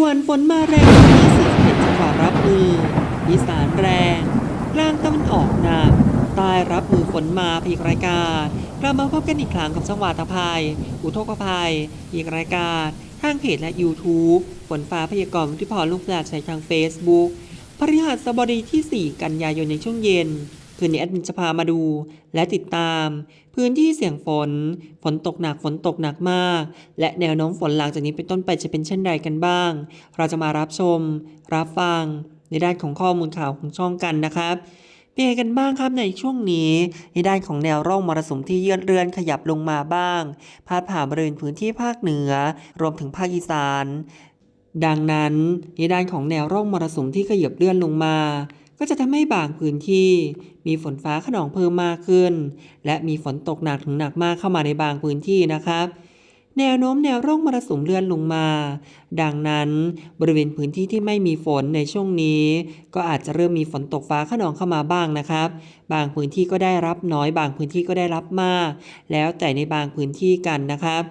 ด่วนฝนมาแรงที่41จังหวัดรับมือ อีสานแรง กลางตะวันออกหนักใต้รับมือฝนมาพีกรายการกลับมาพบกันอีกครั้งกับจังหวัดตะไคร้อุทกภัย อีกรายการทางเพจและ YouTube ฝนฟ้าพยากรณ์ที่พรลูกแปลใช้ทาง Facebook พฤหัสบดีที่ 4 กันยายนในช่วงเย็น คืนนี้แอดมินจะพามาดูและติดตาม พื้นที่เสี่ยงฝน ฝนตกหนักฝนตกหนักมาก และแนวโน้มฝนหลังจากนี้เป็นต้นไปจะเป็นเช่นใดกันบ้าง เราจะมารับชม รับฟัง ในด้านของข้อมูลข่าวของช่องกันนะครับเป็นยังไงกันบ้างครับในช่วงนี้ในด้านของแนวร่องมรสุมที่เยื่อนเรือนขยับลงมาบ้าง พาดผ่านบริเวณพื้นที่ภาคเหนือ รวมถึงภาคอีสานดังนั้นในด้านของแนวร่องมรสุมที่ขยับเลื่อนลงมา ก็จะทำให้บางพื้นที่ มีฝนฟ้าขนองเพิ่มมากขึ้น และมีฝนตกหนักถึงหนักมากเข้ามาในบางพื้นที่นะครับ แนวโน้มแนวร่องมรสุมเลื่อนลงมา ดังนั้นบริเวณพื้นที่ที่ไม่มีฝนในช่วงนี้ ก็อาจจะเริ่มมีฝนตกฟ้าขนองเข้ามาบ้างนะครับ บางพื้นที่ก็ได้รับน้อย บางพื้นที่ก็ได้รับมาก แล้วแต่ในบางพื้นที่กันนะครับ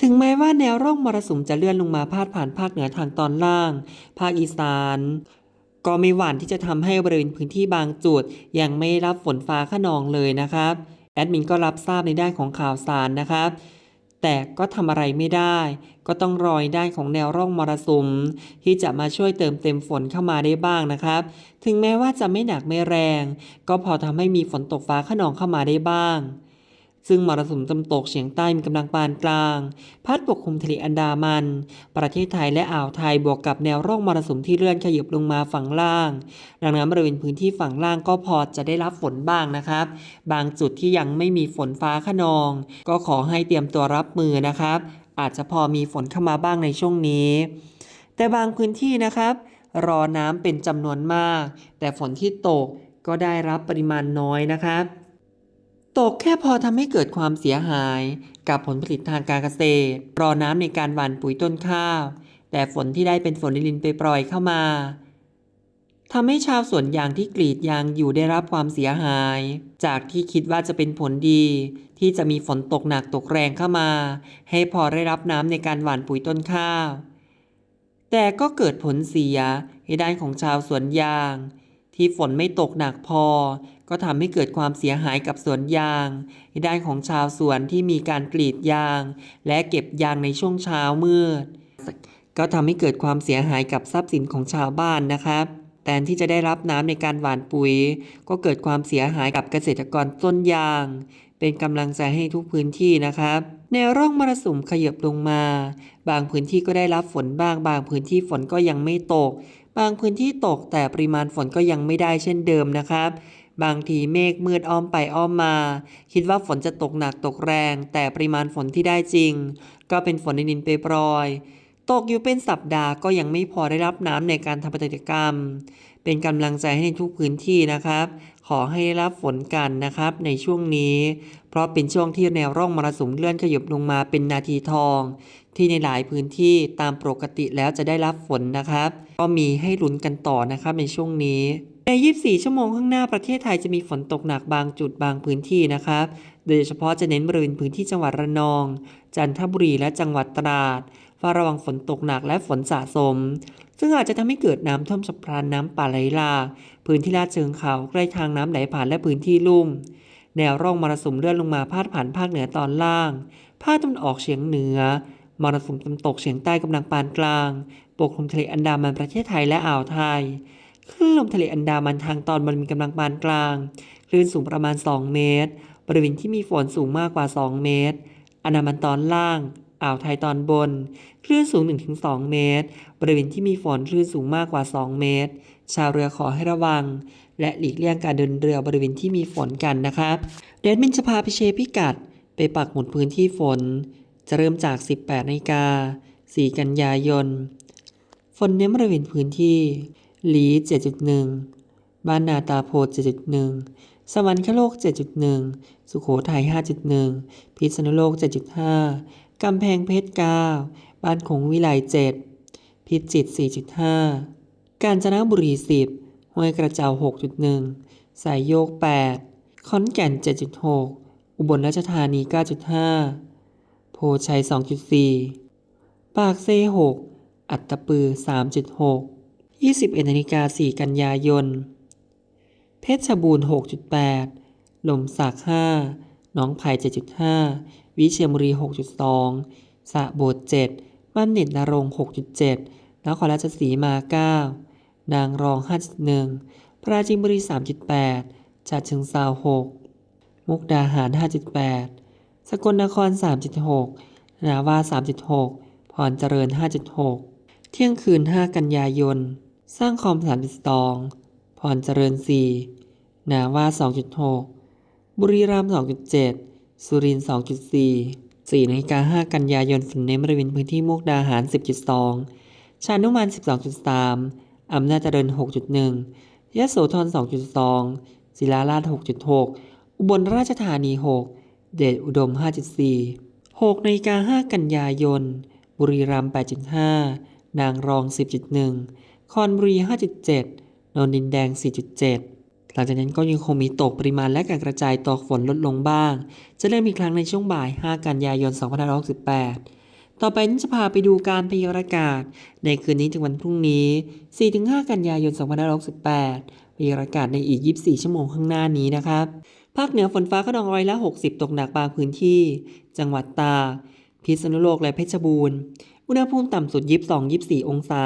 ถึงแม้ว่าแนวร่องมรสุมจะเลื่อนลงมาพาดผ่านภาคเหนือทางตอนล่าง ภาคอีสาน ก็ไม่หวั่นที่จะทำให้บริเวณพื้นที่บางจุด ยังไม่รับฝนฟ้าขนองเลยนะครับแอดมินก็รับทราบในด้านของข่าวสารนะครับ แต่ก็ทำอะไรไม่ได้ ก็ต้องรอยด้านของแนวร่องมรสุม ที่จะมาช่วยเติมเต็มฝนเข้ามาได้บ้างนะครับ ถึงแม้ว่าจะไม่หนักไม่แรง ก็พอทำให้มีฝนตกฟ้าขนองเข้ามาได้บ้าง ซึ่งมรสุมตะวันตกเฉียงใต้มีกำลังปานกลาง พัดปกคลุมทะเลอันดามัน ประเทศไทยและอ่าวไทยบวกกับแนวร่องมรสุมที่เลื่อนขยับลงมาฝั่งล่าง ดังนั้นบริเวณพื้นที่ฝั่งล่างก็พอจะได้รับฝนบ้างนะครับ บางจุดที่ยังไม่มีฝนฟ้าขนอง ก็ขอให้เตรียมตัวรับมือนะครับ อาจจะพอมีฝนเข้ามาบ้างในช่วงนี้ แต่บางพื้นที่นะครับ รอน้ำเป็นจำนวนมาก แต่ฝนที่ตกก็ได้รับปริมาณน้อยนะครับ ตกแค่พอทำให้เกิดความเสียหาย กับผลผลิตทางการเกษตร รอน้ำในการหว่านปุ๋ยต้นข้าว แต่ฝนที่ได้เป็นฝนลินไปปล่อยเข้ามาทำให้ชาวสวนยางที่กรีดยางอยู่ได้รับความเสียหาย จากที่คิดว่าจะเป็นผลดี ที่จะมีฝนตกหนักตกแรงเข้ามา ให้พอได้รับน้ำในการหว่านปุ๋ยต้นข้าว แต่ก็เกิดผลเสียในด้านของชาวสวนยาง ที่ฝนไม่ตกหนักพอ ก็ทำให้เกิดความเสียหายกับสวนยางในด้านของชาวสวนที่มีการกรีดยาง และเก็บยางในช่วงเช้ามืด ก็ทำให้เกิดความเสียหายกับทรัพย์สินของชาวบ้านนะครับแทนที่จะได้รับน้ำในการหว่านปุ๋ย ก็เกิดความเสียหายกับเกษตรกรต้นยาง เป็นกำลังใจให้ทุกพื้นที่นะครับแนวร่องมรสุมขยับลงมา บางพื้นที่ก็ได้รับฝนบ้าง บางพื้นที่ฝนก็ยังไม่ตก บางพื้นที่ตกแต่ปริมาณฝนก็ยังไม่ได้เช่นเดิมนะครับ บางทีเมฆมืดอ้อมไปอ้อมมา คิดว่าฝนจะตกหนักตกแรง แต่ปริมาณฝนที่ได้จริง ก็เป็นฝนในดินเปรอยๆตกอยู่เป็นสัปดาห์ก็ยังไม่พอได้รับน้ำในการทำกิจกรรม เป็นกำลังใจให้ในทุกพื้นที่นะครับ ขอให้รับฝนกันนะครับในช่วงนี้ เพราะเป็นช่วงที่แนวร่องมรสุมเลื่อนขยับลงมาเป็นนาทีทอง ที่ในหลายพื้นที่ตามปกติแล้วจะได้รับฝนนะครับ ก็มีให้ลุ้นกันต่อนะครับในช่วงนี้ใน 24 ชั่วโมงข้างหน้าประเทศไทยจะมีฝนตกหนักบางจุดบางพื้นที่นะครับ โดยเฉพาะจะเน้นบริเวณพื้นที่จังหวัดระนอง จันทบุรีและจังหวัดตราดเฝ้าระวังฝนตกหนักและฝนสะสม ซึ่งอาจจะทำให้เกิดน้ำท่วมฉับพลันน้ำป่าไหลหลากพื้นที่ลาดเชิงเขาใกล้ทางน้ำไหลผ่านและพื้นที่ลุ่ม แนวร่องมรสุมเลื่อนลงมาพาดผ่านภาคเหนือตอนล่าง ภาคตะวันออกเฉียงเหนือ มรสุมตะวันตกเฉียงใต้กำลังปานกลาง ปกคลุมทะเลอันดามันประเทศไทยและอ่าวไทยคลื่นลมทะเลอันดามันทางตอนบนมีกำลังปานกลาง คลื่นสูงประมาณ 2 เมตร บริเวณที่มีฝนสูงมากกว่า 2 เมตร อันดามันตอนล่าง อ่าวไทยตอนบน คลื่นสูง 1-2 เมตร บริเวณที่มีฝนคลื่นสูงมากกว่า 2 เมตร ชาวเรือขอให้ระวัง และหลีกเลี่ยงการเดินเรือบริเวณที่มีฝนกันนะครับเดนมินจะพาไปเชพิกัด ไปปักหมุดพื้นที่ฝน จะเริ่มจาก 18นาฬิกา4กันยายน ฝนเน้นบริเวณพื้นที่หลี7.1 บ้านนาตาโพด7.1 สวรรคโลก 7.1 สุโขทัย 5.1 พิษณุโลก 7.5 กำแพงเพชร9บ้านคงวิไล7พิจิตร4.5 กาญจนบุรี 10 ห้วยกระเจ้า 6.1 สายโยก 8 ขอนแก่น 7.6 อุบลราชธานี 9.5 โพชัย 2.4 ปากเซ 6 อัตตปือ 3.6 21นาฬิกา4กันยายน เพชรบูรณ์ 6.8 ลมสัก5หน้องไผ่ 7.5 วิเชียรบุรี 6.2สระโบด7บ้านเน็ตนรง6.7 นครราชสีมา 9 นางรอง 5.1 ปราจีนบุรี 3.8ฉะเชิงเทรา6 มุกดาหาร 5.8 สกลนคร 3.6 นาวา 3.6 พรเจริญ 5.6 เที่ยงคืน 5 กันยายน สร้างคอม 3.2 พรเจริญ 4 นาวา 2.6 บุรีรัมย์ 2.7 สุรินทร์2.4 4นาฬิกา5กันยายนฝนเน้นบริเวณพื้นที่มุกดาหาร 10.2 ชานุมาน 12.3 อำนาจเจริญ 6.1 ยะโสธร 2.2 ศิลาราช 6.6 อุบลราชธานี 6 เดชอุดม 5.4 6นาฬิกา5กันยายน บุรีรัมย์ 8.5 นางรอง 10.1 คอนบุรี 5.7 นนดินแดง 4.7 หลังจากนั้นก็ยังคงมีตกปริมาณและการกระจายตัวฝนลดลงบ้าง จะเริ่มอีกครั้งในช่วงบ่าย 5 กันยายน 2568 ต่อไปนี้จะพาไปดูการพยากรณ์อากาศ ในคืนนี้ถึงวันพรุ่งนี้ 4-5 กันยายน 2568 พยากรณ์อากาศในอีก 24 ชั่วโมงข้างหน้านี้นะครับ ภาคเหนือฝนฟ้าขนองร้อยละ 60 ตกหนักบางพื้นที่ จังหวัดตาก พิษณุโลกและเพชรบูรณ์ อุณหภูมิต่ำสุด 22-24 องศา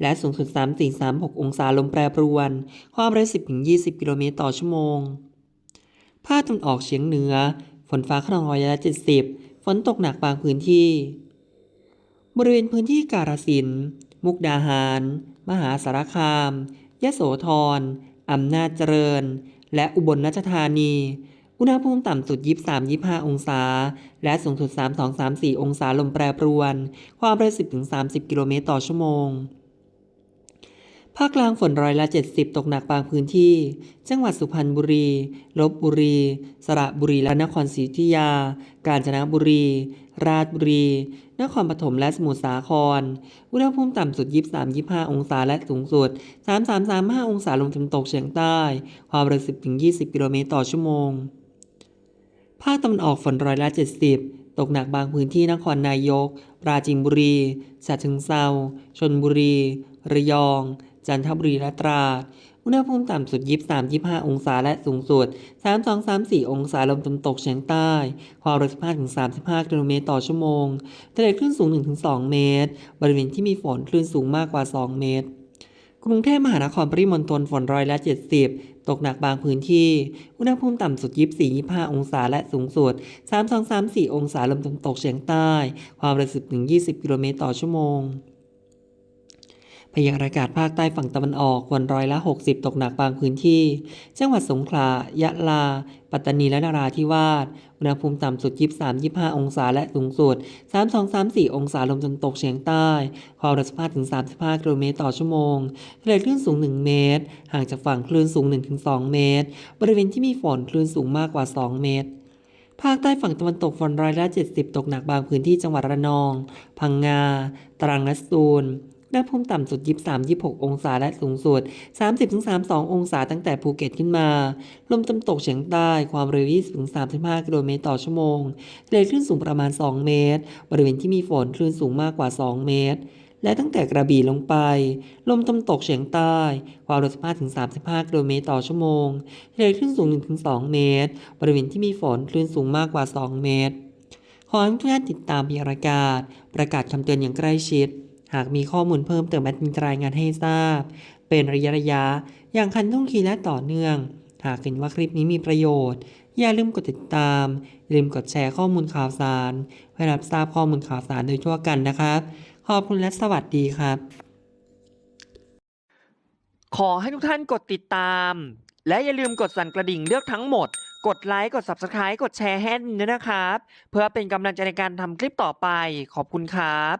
และสูงสุด 34-36 องศาลมแปรปรวน ความเร็ว 10-20 กิโลเมตรต่อชั่วโมง ภาคตะวันออกเฉียงเหนือ ฝนฟ้าขนองร้อยละ70 ฝนตกหนักบางพื้นที่ บริเวณพื้นที่กาฬสินธุ์มุกดาหาร มหาสารคาม ยะโสธรอำนาจเจริญ และอุบลราชธานี อุณหภูมิต่ำสุด 23-25 องศา และสูงสุด 32-34 องศาลมแปรปรวน ความเร็ว 10-30 กิโลเมตรต่อชั่วโมง ภาคกลางฝนร้อยละ 70 ตกหนักบางพื้นที่ จังหวัดสุพรรณบุรี ลบบุรี สระบุรีและนครศรีอยุธยา กาญจนบุรี ราชบุรี นครปฐมและสมุทรสาคร อุณหภูมิต่ำสุด 23-25 องศาและสูงสุด 33-35 องศาลมตะวันตกเฉียงใต้ ความเร็ว 10-20 กิโลเมตรต่อชั่วโมง ภาคตะวันออกฝนร้อยละ 70 ตกหนักบางพื้นที่นครนายก ปราจีนบุรีฉะเชิงเทราชนบุรี ระยอง จันทบุรีและตราด อุณหภูมิต่ำสุด 23-25 องศาและสูงสุด 32-34 องศาลมตะวันตกเฉียงใต้ ความเร็ว15-35 กิโลเมตรต่อชั่วโมงทะเลคลื่นสูง 1-2 เมตร บริเวณที่มีฝนคลื่นสูงมากกว่า 2 เมตรกรุงเทพมหานครปริมณฑลฝนร้อยละ 70 ตกหนักบางพื้นที่ อุณหภูมิต่ำสุด 24-25 องศาและสูงสุด 32-34 องศาลมตะวันตกเฉียงใต้ ความเร็ว10-20 กิโลเมตรต่อชั่วโมง พยากรณ์อากาศภาคใต้ฝั่งตะวันออกฝนร้อยละ 60 ตกหนักบางพื้นที่ จังหวัดสงขลา ยะลา ปัตตานีและนราธิวาส อุณหภูมิต่ำสุด 23-25 องศาและสูงสุด 32-34 องศาลมตะวันตกเฉียงใต้ ความเร็ว15-35 กิโลเมตรต่อชั่วโมงทะเลคลื่นสูง 1 เมตร ห่างจากฝั่งคลื่นสูง 1-2 เมตร บริเวณที่มีฝนคลื่นสูงมากกว่า 2 เมตรภาคใต้ฝั่งตะวันตกฝนร้อยละ70 ตกหนักบางพื้นที่จังหวัดระนอง พังงา ตรังและสตูล ณหภูมิต่ำสุด 23-26 องศาและสูงสุด 30-32 องศาตั้งแต่ภูเก็ตขึ้นมา ลมตะวันตกเฉียงใต้ความเร็ว 20-35 กิโลเมตรต่อชั่วโมงทะเลคลื่นสูงประมาณ 2 เมตร บริเวณที่มีฝนคลื่นสูงมากกว่า 2 เมตรและตั้งแต่กระบี่ลงไป ลมตะวันตกเฉียงใต้ ความเร็ว15-35 กิโลเมตรต่อชั่วโมงทะเลคลื่นสูง 1-2 เมตร บริเวณที่มีฝนคลื่นสูงมากกว่า 2 เมตร ขอให้ทุกท่านติดตามพยากรณ์อากาศ ประกาศคำเตือนอย่างใกล้ชิด หากมีข้อมูลเพิ่มเติมแอดมินจะรายงานให้ทราบ เป็นระยะระยะ อย่างคันท่องคีและต่อเนื่อง หากเห็นว่าคลิปนี้มีประโยชน์ อย่าลืมกดติดตาม ลืมกดแชร์ข้อมูลข่าวสารเพื่อรับทราบข้อมูลข่าวสารโดยทั่วกันนะครับ ขอบคุณและสวัสดีครับ ขอให้ทุกท่านกดติดตาม และอย่าลืมกดสั่นกระดิ่งเลือกทั้งหมด กดไลค์ กด Subscribe กดแชร์ให้ด้วยนะครับ เพื่อเป็นกำลังใจในการทำคลิปต่อไป ขอบคุณครับ